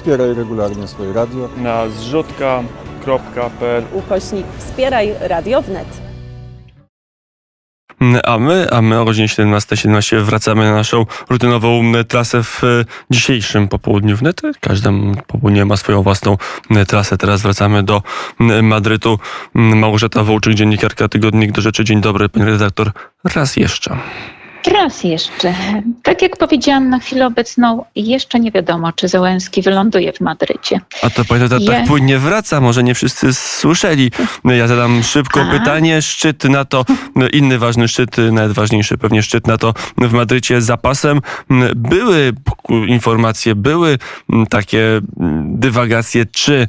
wspieraj regularnie swoje radio. na zrzutka.pl ukośnik wspieraj radio wnet. A my, a my o godzinie 17.17 wracamy na naszą rutynową m, trasę w e, dzisiejszym popołudniu wnet. Każde m, popołudnie ma swoją własną m, trasę. Teraz wracamy do m, Madrytu. M, Małgorzata Wołczyk, dziennikarka Tygodnik do Rzeczy. Dzień dobry, pani redaktor. Raz jeszcze. Raz jeszcze. Tak jak powiedziałam na chwilę obecną, jeszcze nie wiadomo, czy Załęski wyląduje w Madrycie. A to redaktor tak Je- płynnie wraca, może nie wszyscy słyszeli. Ja zadam szybko Tak. pytanie. Szczyt NATO, inny ważny szczyt, nawet ważniejszy pewnie szczyt NATO w Madrycie z zapasem. Były informacje, były takie dywagacje, czy,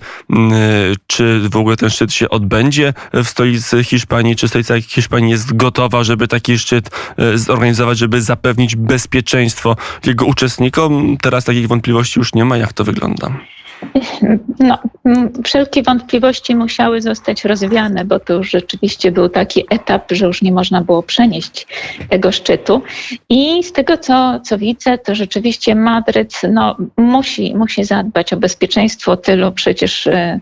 czy w ogóle ten szczyt się odbędzie w stolicy Hiszpanii, czy stolica Hiszpanii jest gotowa, żeby taki szczyt e, zorganizować, żeby zapewnić bezpieczeństwo jego uczestnikom. Teraz takich wątpliwości już nie ma. Jak to wygląda? No, wszelkie wątpliwości musiały zostać rozwiane, bo to już rzeczywiście był taki etap, że już nie można było przenieść tego szczytu. I z tego, co, co widzę, to rzeczywiście Madryt no, musi, musi zadbać o bezpieczeństwo tylu przecież e,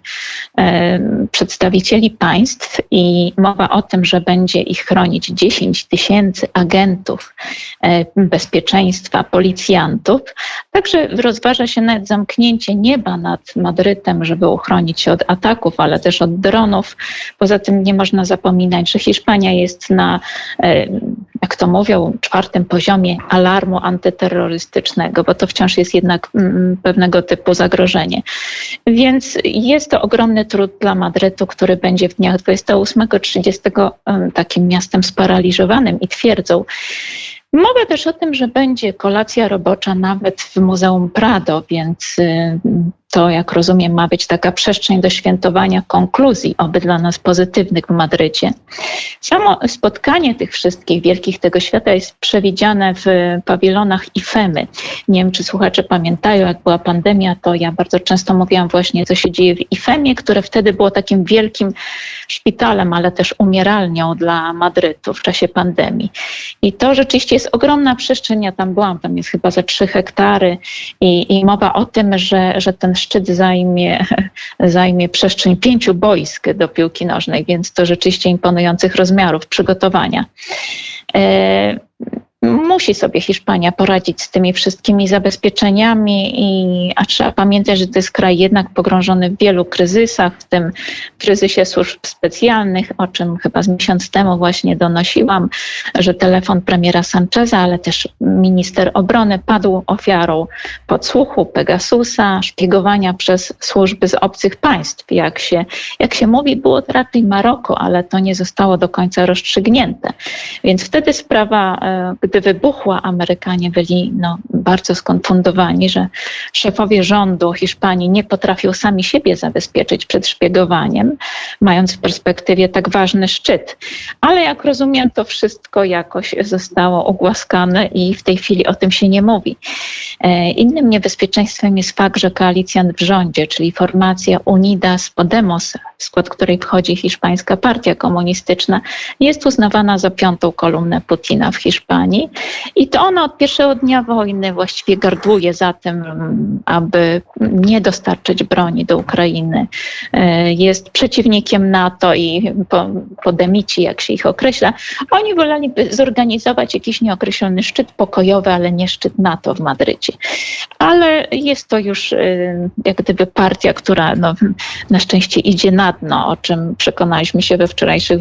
e, przedstawicieli państw i mowa o tym, że będzie ich chronić 10 tysięcy agentów e, bezpieczeństwa, policjantów. Także rozważa się nawet zamknięcie nieba nad Madrytem, żeby uchronić się od ataków, ale też od dronów. Poza tym nie można zapominać, że Hiszpania jest na, e, jak to mówią, czwartym poziomie alarmu antyterrorystycznego, bo to wciąż jest jednak mm, pewnego typu zagrożenie. Więc jest to ogromny trud dla Madrytu, który będzie w dniach 28-30 em, takim miastem sparaliżowanym i twierdzą. Mowa też o tym, że będzie kolacja robocza nawet w Muzeum Prado, więc y, to, jak rozumiem, ma być taka przestrzeń do świętowania konkluzji, oby dla nas pozytywnych w Madrycie. Samo spotkanie tych wszystkich wielkich tego świata jest przewidziane w pawilonach IFEMY. Nie wiem, czy słuchacze pamiętają, jak była pandemia, to ja bardzo często mówiłam właśnie, co się dzieje w IFEMie, które wtedy było takim wielkim szpitalem, ale też umieralnią dla Madrytu w czasie pandemii. I to rzeczywiście jest ogromna przestrzeń. Ja tam byłam, tam jest chyba ze 3 hektary i, i mowa o tym, że, że ten szczyt zajmie, zajmie przestrzeń pięciu boisk do piłki nożnej, więc to rzeczywiście imponujących rozmiarów przygotowania. Musi sobie Hiszpania poradzić z tymi wszystkimi zabezpieczeniami, i, a trzeba pamiętać, że to jest kraj jednak pogrążony w wielu kryzysach, w tym kryzysie służb specjalnych, o czym chyba z miesiąc temu właśnie donosiłam, że telefon premiera Sancheza, ale też minister obrony padł ofiarą podsłuchu Pegasusa, szpiegowania przez służby z obcych państw. Jak się, jak się mówi, było to raczej Maroko, ale to nie zostało do końca rozstrzygnięte. Więc wtedy sprawa, e, gdy wybuchła, Amerykanie byli no, bardzo skonfundowani, że szefowie rządu Hiszpanii nie potrafią sami siebie zabezpieczyć przed szpiegowaniem, mając w perspektywie tak ważny szczyt. Ale jak rozumiem, to wszystko jakoś zostało ogłaskane i w tej chwili o tym się nie mówi. E, Innym niebezpieczeństwem jest fakt, że koalicjant w rządzie, czyli formacja Unidas Podemos, w skład której wchodzi hiszpańska partia komunistyczna, jest uznawana za piątą kolumnę Putina w Hiszpanii. I to ona od pierwszego dnia wojny właściwie gardłuje za tym, aby nie dostarczyć broni do Ukrainy. E, Jest przeciwnikiem NATO i po, podemici, jak się ich określa. Oni woleliby zorganizować jakiś nieokreślony szczyt pokojowy, ale nie szczyt NATO w Madrycie. Ale jest to już y, jak gdyby partia, która no, na szczęście idzie na o czym przekonaliśmy się we wczorajszych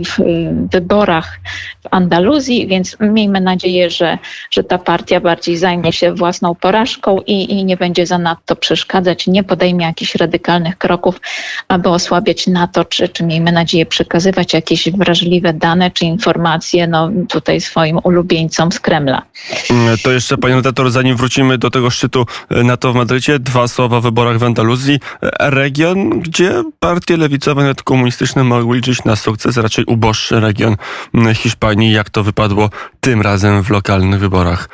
wyborach w Andaluzji, więc miejmy nadzieję, że, że ta partia bardziej zajmie się własną porażką i, i nie będzie zanadto przeszkadzać, nie podejmie jakichś radykalnych kroków, aby osłabiać NATO, czy, czy miejmy nadzieję przekazywać jakieś wrażliwe dane czy informacje no, tutaj swoim ulubieńcom z Kremla. Mm, To jeszcze, panie redaktor, zanim wrócimy do tego szczytu e, NATO w Madrycie, dwa słowa o wyborach w Andaluzji. E, Region, gdzie partie lewicowe nawet komunistyczne mogły liczyć na sukces, raczej uboższy region Hiszpanii, jak to wypadło tym razem w lokalnych wyborach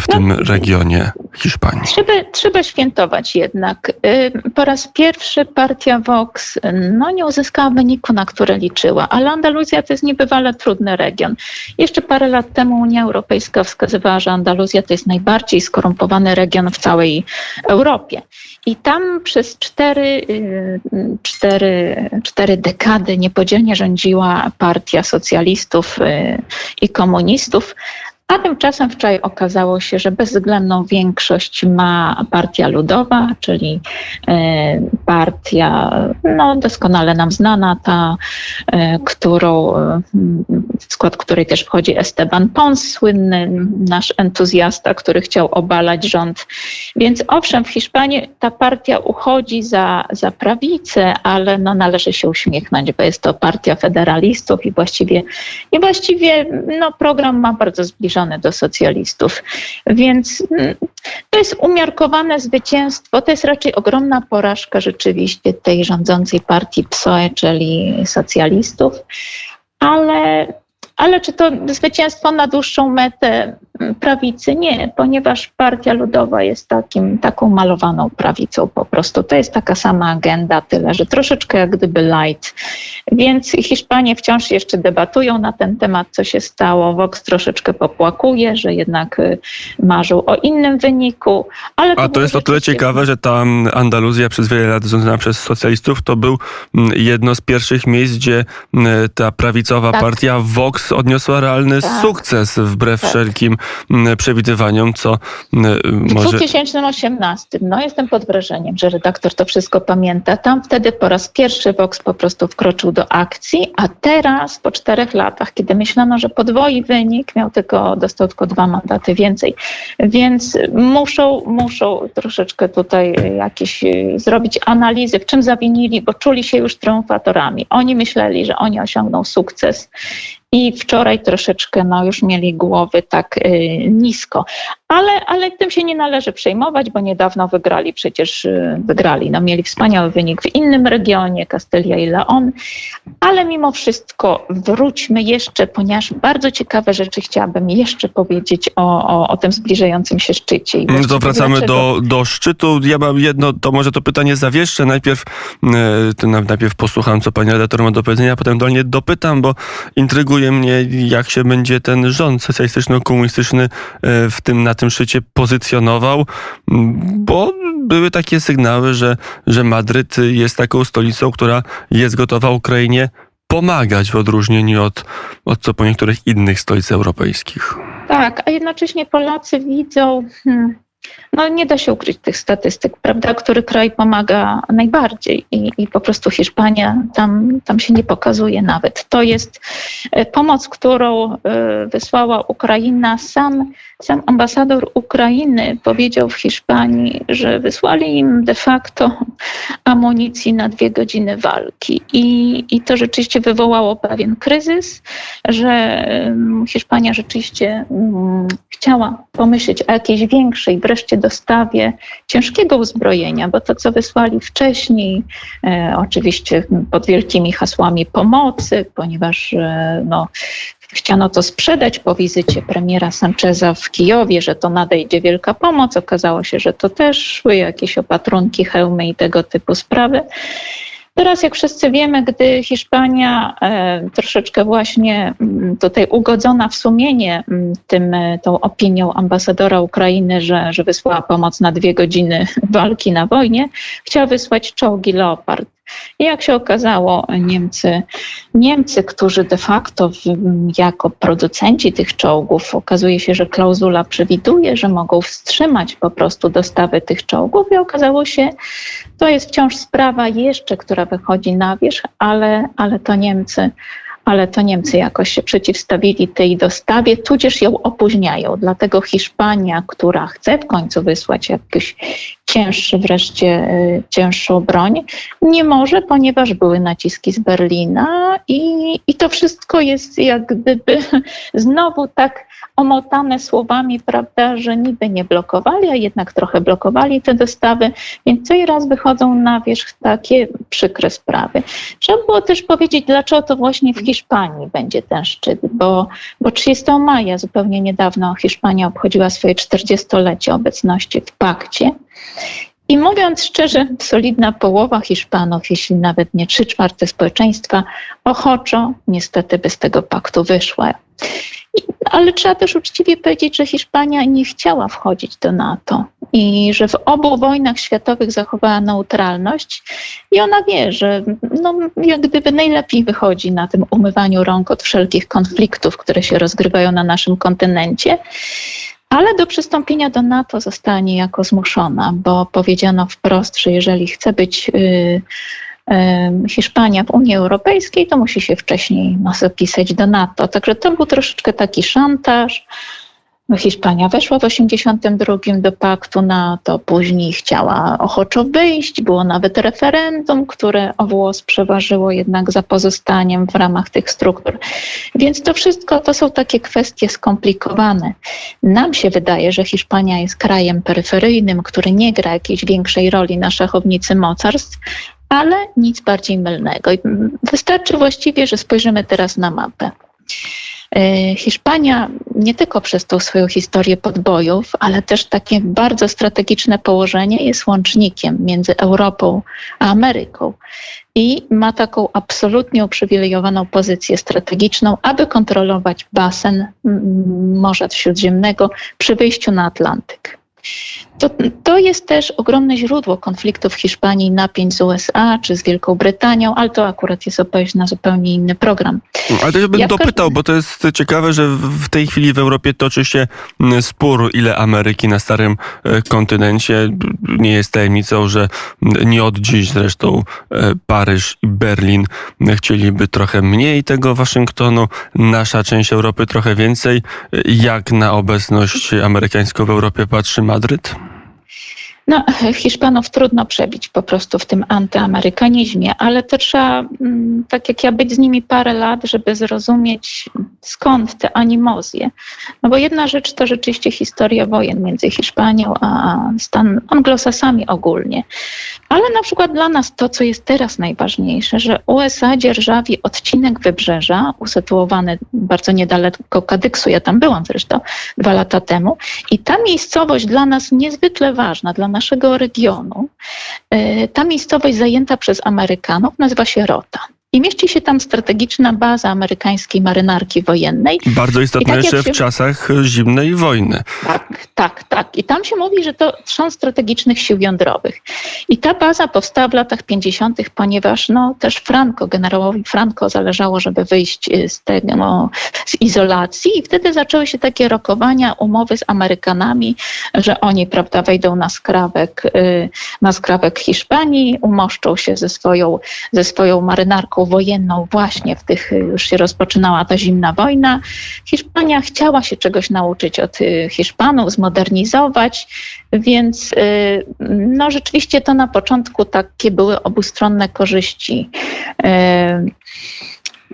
w tym regionie Hiszpanii. Trzeba, trzeba świętować jednak. Y, Po raz pierwszy partia Vox no, nie uzyskała wyniku, na które liczyła, ale Andaluzja to jest niebywale trudny region. Jeszcze parę lat temu Unia Europejska wskazywała, że Andaluzja to jest najbardziej skorumpowany region w całej Europie. I tam przez cztery, y, cztery, cztery dekady niepodzielnie rządziła partia socjalistów y, i komunistów. A tymczasem wczoraj okazało się, że bezwzględną większość ma Partia Ludowa, czyli e, partia no, doskonale nam znana, ta, e, którą, w skład której też wchodzi Esteban Pons, słynny nasz entuzjasta, który chciał obalać rząd. Więc owszem, w Hiszpanii ta partia uchodzi za, za prawicę, ale no, należy się uśmiechnąć, bo jest to partia federalistów i właściwie, i właściwie no, program ma bardzo zbliżony do socjalistów. Więc mm, to jest umiarkowane zwycięstwo. To jest raczej ogromna porażka rzeczywiście tej rządzącej partii PSOE, czyli socjalistów. Ale, ale czy to zwycięstwo na dłuższą metę prawicy? Nie, ponieważ Partia Ludowa jest takim, taką malowaną prawicą po prostu. To jest taka sama agenda, tyle że troszeczkę jak gdyby light. Więc Hiszpanie wciąż jeszcze debatują na ten temat, co się stało. Vox troszeczkę popłakuje, że jednak y, marzył o innym wyniku. Ale A to jest o tyle ciekawe, że ta Andaluzja przez wiele lat rządzona przez socjalistów to był mm, jedno z pierwszych miejsc, gdzie mm, ta prawicowa Tak. partia Vox odniosła realny Tak. sukces wbrew Tak. wszelkim mm, przewidywaniom, co mm, W może... 2018, no jestem pod wrażeniem, że redaktor to wszystko pamięta. Tam wtedy po raz pierwszy Vox po prostu wkroczył do akcji, a teraz po czterech latach, kiedy myślano, że podwoi wynik, miał tylko, dostał tylko dwa mandaty więcej. Więc muszą, muszą troszeczkę tutaj jakieś y, zrobić analizy, w czym zawinili, bo czuli się już triumfatorami. Oni myśleli, że oni osiągną sukces. I wczoraj troszeczkę no, już mieli głowy tak y, nisko. Ale, ale tym się nie należy przejmować, bo niedawno wygrali przecież, y, wygrali, no, mieli wspaniały wynik w innym regionie, Castylia i Leon. Ale mimo wszystko wróćmy jeszcze, ponieważ bardzo ciekawe rzeczy chciałabym jeszcze powiedzieć o, o, o tym zbliżającym się szczycie. I to wracamy dlaczego- do, do szczytu. Ja mam jedno, to może to pytanie zawieszczę. Najpierw, na- najpierw posłucham, co pani redaktor ma do powiedzenia, a potem dolnie dopytam, bo intryguje mnie, jak się będzie ten rząd socjalistyczno-komunistyczny e, w tym, na tym szczycie pozycjonował, bo były takie sygnały, że, że Madryt jest taką stolicą, która jest gotowa Ukrainie pomagać w odróżnieniu od, od co po niektórych innych stolic europejskich. Tak, a jednocześnie Polacy widzą, hmm, no nie da się ukryć tych statystyk, prawda, który kraj pomaga najbardziej i, i po prostu Hiszpania tam, tam się nie pokazuje nawet. To jest e, pomoc, którą e, wysłała Ukraina. Sam, sam ambasador Ukrainy powiedział w Hiszpanii, że wysłali im de facto amunicji na dwie godziny walki i, i to rzeczywiście wywołało pewien kryzys, że Hiszpania rzeczywiście mm, chciała pomyśleć o jakiejś większej dostawie ciężkiego uzbrojenia, bo to, co wysłali wcześniej, e, oczywiście pod wielkimi hasłami pomocy, ponieważ e, no, chciano to sprzedać po wizycie premiera Sancheza w Kijowie, że to nadejdzie wielka pomoc. Okazało się, że to też szły jakieś opatrunki, hełmy i tego typu sprawy. Teraz, jak wszyscy wiemy, gdy Hiszpania e, troszeczkę właśnie mm, tutaj ugodzona w sumienie mm, tym, e, tą opinią ambasadora Ukrainy, że, że wysłała pomoc na dwie godziny walki na wojnie, chciała wysłać czołgi Leopard. I jak się okazało, Niemcy, Niemcy, którzy de facto jako producenci tych czołgów, okazuje się, że klauzula przewiduje, że mogą wstrzymać po prostu dostawy tych czołgów i okazało się, to jest wciąż sprawa jeszcze, która wychodzi na wierzch, ale, ale to Niemcy ale to Niemcy jakoś się przeciwstawili tej dostawie, tudzież ją opóźniają. Dlatego Hiszpania, która chce w końcu wysłać jakąś cięższy, wreszcie y, cięższą broń, nie może, ponieważ były naciski z Berlina i, i to wszystko jest jak gdyby znowu tak omotane słowami, prawda, że niby nie blokowali, a jednak trochę blokowali te dostawy, więc co i raz wychodzą na wierzch takie przykre sprawy. Trzeba było też powiedzieć, dlaczego to właśnie w Hiszpanii będzie ten szczyt, bo, bo 30 maja, zupełnie niedawno, Hiszpania obchodziła swoje 40-lecie obecności w pakcie. I mówiąc szczerze, solidna połowa Hiszpanów, jeśli nawet nie trzy czwarte społeczeństwa, ochoczo niestety bez tego paktu wyszła. Ale trzeba też uczciwie powiedzieć, że Hiszpania nie chciała wchodzić do NATO i że w obu wojnach światowych zachowała neutralność i ona wie, że no, jak gdyby najlepiej wychodzi na tym umywaniu rąk od wszelkich konfliktów, które się rozgrywają na naszym kontynencie. Ale do przystąpienia do NATO została niejako zmuszona, bo powiedziano wprost, że jeżeli chce być y, Hiszpania w Unii Europejskiej, to musi się wcześniej zapisać do NATO. Także to był troszeczkę taki szantaż. No, Hiszpania weszła w 1982 do paktu NATO, później chciała ochoczo wyjść, było nawet referendum, które o włos przeważyło jednak za pozostaniem w ramach tych struktur. Więc to wszystko to są takie kwestie skomplikowane. Nam się wydaje, że Hiszpania jest krajem peryferyjnym, który nie gra jakiejś większej roli na szachownicy mocarstw, ale nic bardziej mylnego. Wystarczy właściwie, że spojrzymy teraz na mapę. E, Hiszpania nie tylko przez tą swoją historię podbojów, ale też takie bardzo strategiczne położenie jest łącznikiem między Europą a Ameryką i ma taką absolutnie uprzywilejowaną pozycję strategiczną, aby kontrolować basen Morza Śródziemnego przy wyjściu na Atlantyk. To, to jest też ogromne źródło konfliktów Hiszpanii, napięć z USA czy z Wielką Brytanią, ale to akurat jest opowieść na zupełnie inny program. Ale to ja bym Ja dopytał, bo to jest ciekawe, że w tej chwili w Europie toczy się mm, spór, ile Ameryki na starym e, kontynencie. Nie jest tajemnicą, że nie od dziś zresztą e, Paryż i Berlin chcieliby trochę mniej tego Waszyngtonu, nasza część Europy trochę więcej. Jak na obecność amerykańską w Europie patrzy Madryt? No, Hiszpanów trudno przebić po prostu w tym antyamerykanizmie, ale to trzeba, mm, tak jak ja, być z nimi parę lat, żeby zrozumieć skąd te animozje. No bo jedna rzecz to rzeczywiście historia wojen między Hiszpanią a Stan anglosasami ogólnie. Ale na przykład dla nas to, co jest teraz najważniejsze, że USA dzierżawi odcinek wybrzeża, usytuowany bardzo niedaleko Kadyksu, ja tam byłam zresztą dwa lata temu, i ta miejscowość dla nas niezwykle ważna, dla naszego regionu, y, ta miejscowość zajęta przez Amerykanów nazywa się Rota. I mieści się tam strategiczna baza amerykańskiej marynarki wojennej. Bardzo istotne tak jeszcze w się- czasach zimnej wojny. Tak, tak, tak. I tam się mówi, że to trzon strategicznych sił jądrowych. I ta baza powstała w latach 50., ponieważ no, też Franco, generałowi Franco zależało, żeby wyjść y, z tego, no, z izolacji i wtedy zaczęły się takie rokowania, umowy z Amerykanami, że oni, prawda, wejdą na skrawek, y, na skrawek Hiszpanii, umoszczą się ze swoją, ze swoją marynarką wojenną właśnie w tych, y, już się rozpoczynała ta zimna wojna. Hiszpania chciała się czegoś nauczyć od y, Hiszpanów, zmodernizować, więc y, no rzeczywiście to na początku takie były obustronne korzyści.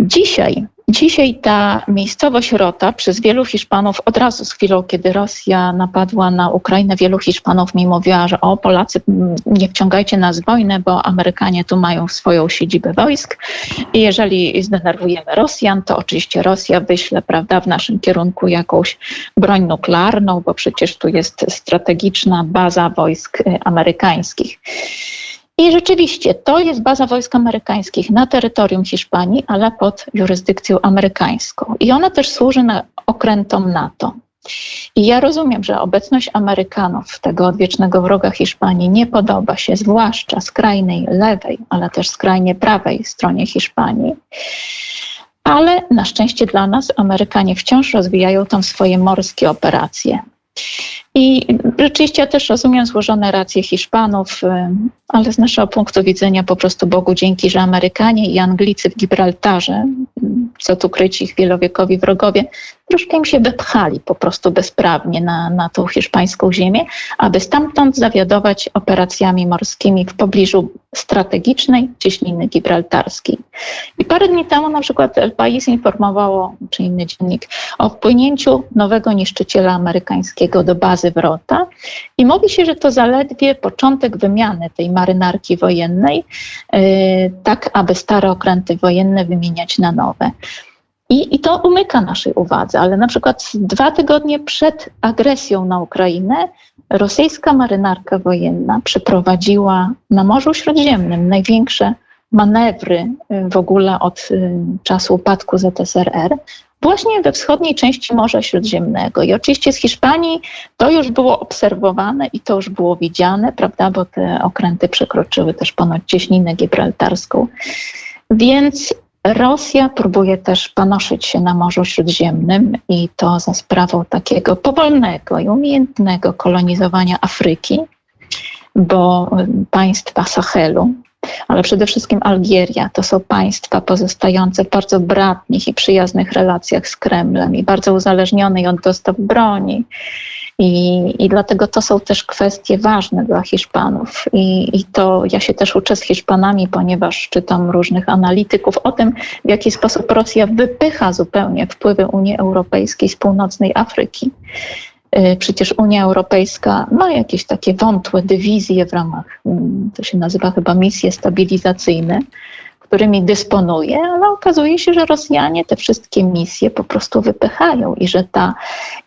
Dzisiaj, dzisiaj ta miejscowość Rota przez wielu Hiszpanów, od razu z chwilą, kiedy Rosja napadła na Ukrainę, wielu Hiszpanów mi mówiła, że o Polacy, mm, nie wciągajcie nas w wojnę, bo Amerykanie tu mają swoją siedzibę wojsk i jeżeli zdenerwujemy Rosjan, to oczywiście Rosja wyśle, prawda, w naszym kierunku jakąś broń nuklearną, bo przecież tu jest strategiczna baza wojsk y, amerykańskich. I rzeczywiście to jest baza wojsk amerykańskich na terytorium Hiszpanii, ale pod jurysdykcją amerykańską. I ona też służy na okrętom NATO. I ja rozumiem, że obecność Amerykanów, tego odwiecznego wroga Hiszpanii, nie podoba się zwłaszcza skrajnej lewej, ale też skrajnie prawej stronie Hiszpanii. Ale na szczęście dla nas Amerykanie wciąż rozwijają tam swoje morskie operacje. I rzeczywiście ja też rozumiem złożone racje Hiszpanów, y, ale z naszego punktu widzenia po prostu Bogu dzięki, że Amerykanie i Anglicy w Gibraltarze, y, co tu kryć ich wielowiekowi wrogowie, troszkę im się wepchali po prostu bezprawnie na, na tą hiszpańską ziemię, aby stamtąd zawiadować operacjami morskimi w pobliżu strategicznej cieśniny gibraltarskiej. I parę dni temu na przykład El País informowało, czy inny dziennik, o wpłynięciu nowego niszczyciela amerykańskiego do bazy Wrota i mówi się, że to zaledwie początek wymiany tej marynarki wojennej, yy, tak aby stare okręty wojenne wymieniać na nowe. I, I to umyka naszej uwadze, ale na przykład dwa tygodnie przed agresją na Ukrainę rosyjska marynarka wojenna przeprowadziła na Morzu Śródziemnym największe manewry y, w ogóle od y, czasu upadku ZSRR, właśnie we wschodniej części Morza Śródziemnego. I oczywiście z Hiszpanii to już było obserwowane i to już było widziane, prawda, bo te okręty przekroczyły też ponad cieśninę gibraltarską. Więc Rosja próbuje też panoszyć się na Morzu Śródziemnym i to za sprawą takiego powolnego i umiejętnego kolonizowania Afryki, bo państwa Sahelu, ale przede wszystkim Algieria, to są państwa pozostające w bardzo bratnich i przyjaznych relacjach z Kremlem i bardzo uzależnione od dostaw broni. I, I dlatego to są też kwestie ważne dla Hiszpanów. I, I to ja się też uczę z Hiszpanami, ponieważ czytam różnych analityków o tym, w jaki sposób Rosja wypycha zupełnie wpływy Unii Europejskiej z północnej Afryki. Y, Przecież Unia Europejska ma jakieś takie wątłe dywizje w ramach, mm, to się nazywa chyba misje stabilizacyjne, którymi dysponuje, ale okazuje się, że Rosjanie te wszystkie misje po prostu wypychają i że ta,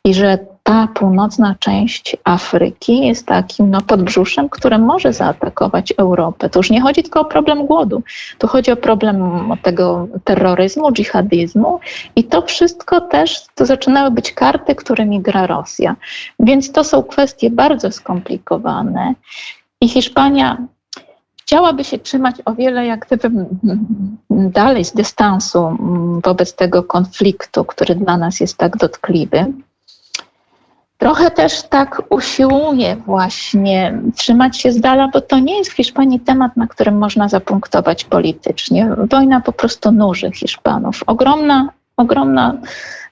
i że ta północna część Afryki jest takim no, podbrzuszem, które może zaatakować Europę. To już nie chodzi tylko o problem głodu, tu chodzi o problem tego terroryzmu, dżihadyzmu i to wszystko też to zaczynały być karty, którymi gra Rosja. Więc to są kwestie bardzo skomplikowane i Hiszpania chciałaby się trzymać o wiele jak gdyby dalej z dystansu mm, wobec tego konfliktu, który dla nas jest tak dotkliwy. Trochę też tak usiłuje właśnie trzymać się z dala, bo to nie jest w Hiszpanii temat, na którym można zapunktować politycznie. Wojna po prostu nuży Hiszpanów. Ogromna, ogromna,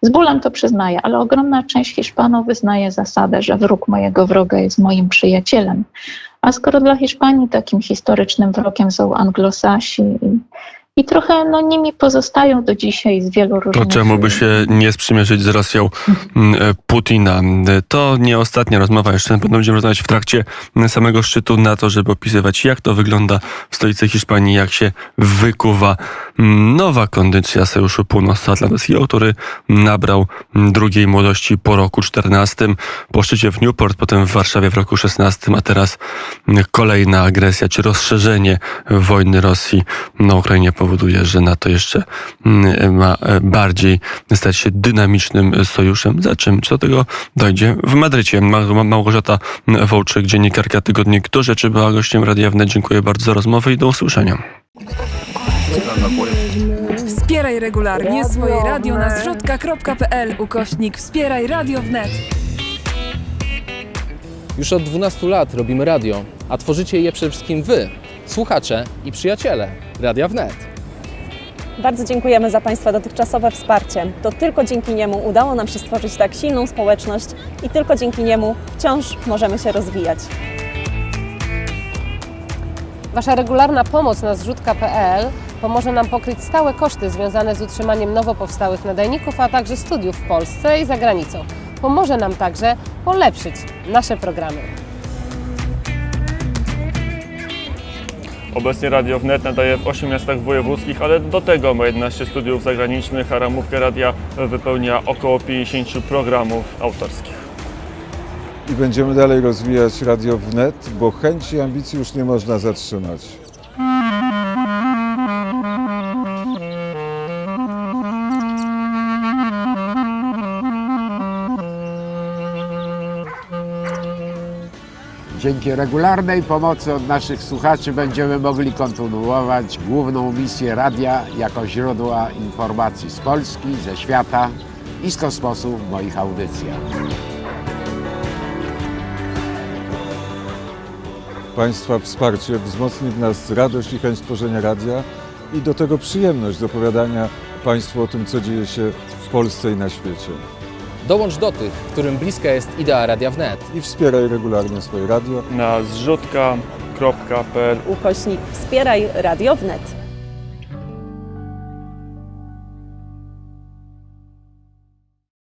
z bólem to przyznaję, ale ogromna część Hiszpanów wyznaje zasadę, że wróg mojego wroga jest moim przyjacielem. A skoro dla Hiszpanii takim historycznym wrogiem są anglosasi i, i trochę no, nimi pozostają do dzisiaj z wielu To różnych... czemu by się nie sprzymierzyć z Rosją mm, e, Putina? To nie ostatnia rozmowa, jeszcze będziemy rozmawiać w trakcie samego szczytu NATO, żeby opisywać jak to wygląda w stolicy Hiszpanii, jak się wykuwa mm, nowa kondycja Sojuszu Północnoatlantyckiego, który nabrał mm, drugiej młodości po roku 14, po szczycie w Newport, potem w Warszawie w roku 16, a teraz mm, kolejna agresja czy rozszerzenie wojny Rosji na Ukrainie powoduje, że NATO jeszcze mm, ma e, bardziej stać się dynamicznym sojuszem. Za czym? Co do tego dojdzie? W Madrycie Ma- Ma- Małgorzata Wołczyk, dziennikarka Tygodnik Do Rzeczy była gościem Radia Wnet. Dziękuję bardzo za rozmowę i do usłyszenia. Wspieraj regularnie swoje radio na zrzutka.pl ukośnik Wspieraj Radio Wnet. Już od 12 lat robimy radio, a tworzycie je przede wszystkim Wy, słuchacze i przyjaciele Radia Wnet. Bardzo dziękujemy za Państwa dotychczasowe wsparcie. To tylko dzięki niemu udało nam się stworzyć tak silną społeczność i tylko dzięki niemu wciąż możemy się rozwijać. Wasza regularna pomoc na zrzutka.pl pomoże nam pokryć stałe koszty związane z utrzymaniem nowo powstałych nadajników, a także studiów w Polsce i za granicą. Pomoże nam także polepszyć nasze programy. Obecnie Radio Wnet nadaje w 8 miastach wojewódzkich, ale do tego ma 11 studiów zagranicznych, a ramówkę radia wypełnia około 50 programów autorskich. I będziemy dalej rozwijać Radio Wnet, bo chęci i ambicji już nie można zatrzymać. Dzięki regularnej pomocy od naszych słuchaczy będziemy mogli kontynuować główną misję radia jako źródła informacji z Polski, ze świata i z kosmosu w moich audycjach. Państwa wsparcie wzmocni w nas radość i chęć tworzenia radia i do tego przyjemność z opowiadania Państwu o tym, co dzieje się w Polsce i na świecie. Dołącz do tych, którym bliska jest idea Radia Wnet. I wspieraj regularnie swoje radio. Na zrzutka.pl ukośnik Wspieraj Radio Wnet.